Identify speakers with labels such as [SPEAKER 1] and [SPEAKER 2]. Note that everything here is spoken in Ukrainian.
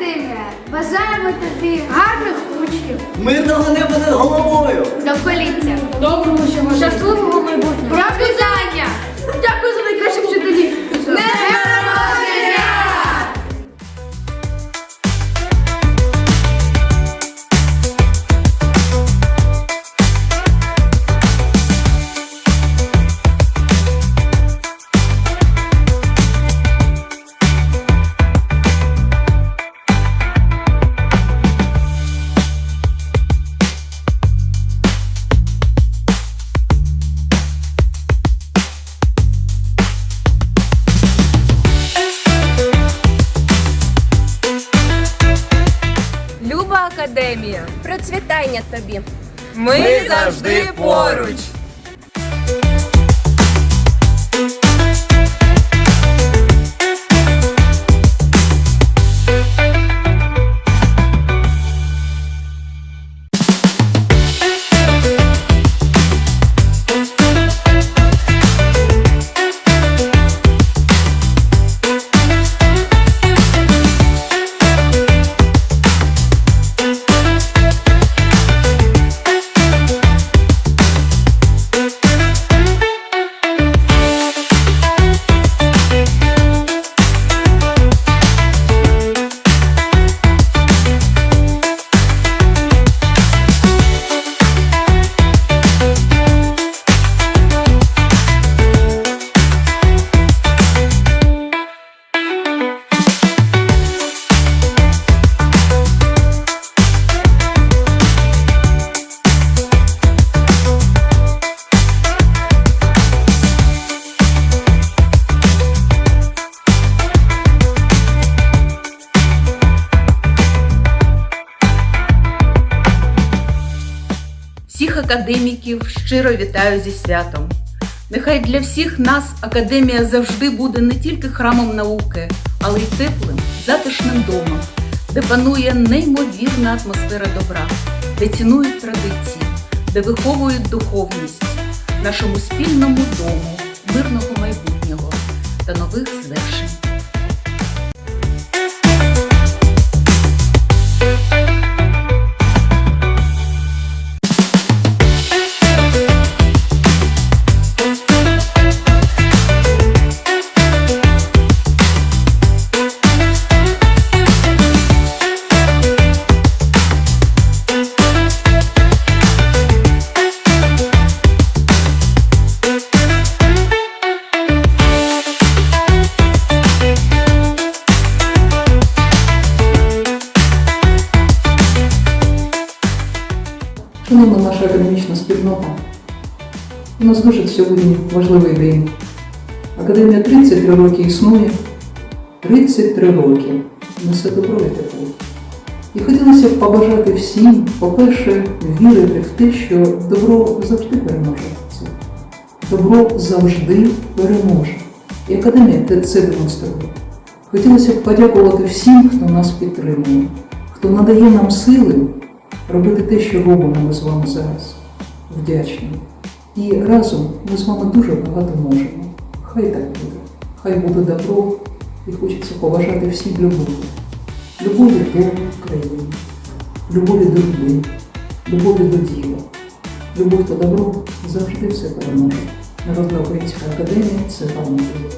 [SPEAKER 1] Володимире, бажаємо тобі гарних учнів.
[SPEAKER 2] Мирного неба над головою.
[SPEAKER 3] До
[SPEAKER 1] коліття. Доброго Процвітання
[SPEAKER 4] тобі.
[SPEAKER 5] ми,
[SPEAKER 2] Ми
[SPEAKER 5] завжди
[SPEAKER 2] завжди
[SPEAKER 5] поруч.
[SPEAKER 6] Академіків щиро вітаю зі святом. Нехай для всіх нас академія завжди буде не тільки храмом науки, але й теплим, затишним домом, де панує неймовірна атмосфера добра, де цінують традиції, де виховують духовність, нашому спільному дому,
[SPEAKER 7] Шановна наша академічна спільнота, у нас дуже сьогодні важливий день. Академія 33 роки існує, 33 роки несе добро і тепло. І хотілося б побажати всім, по-перше, вірити в те, що добро завжди переможе. Добро завжди переможе. І академія це демонструє. Хотілося б подякувати всім, хто нас підтримує, хто надає нам сили робити те, що робимо ми з вами зараз. Вдячні. І разом ми з вами дуже багато можемо. Хай так буде. Хай буде добро і хочеться поважати всі любові. Любові до країни, любові до людей, любові до діла. Любов та добро завжди все переможе. Народна українська академія це гарантує.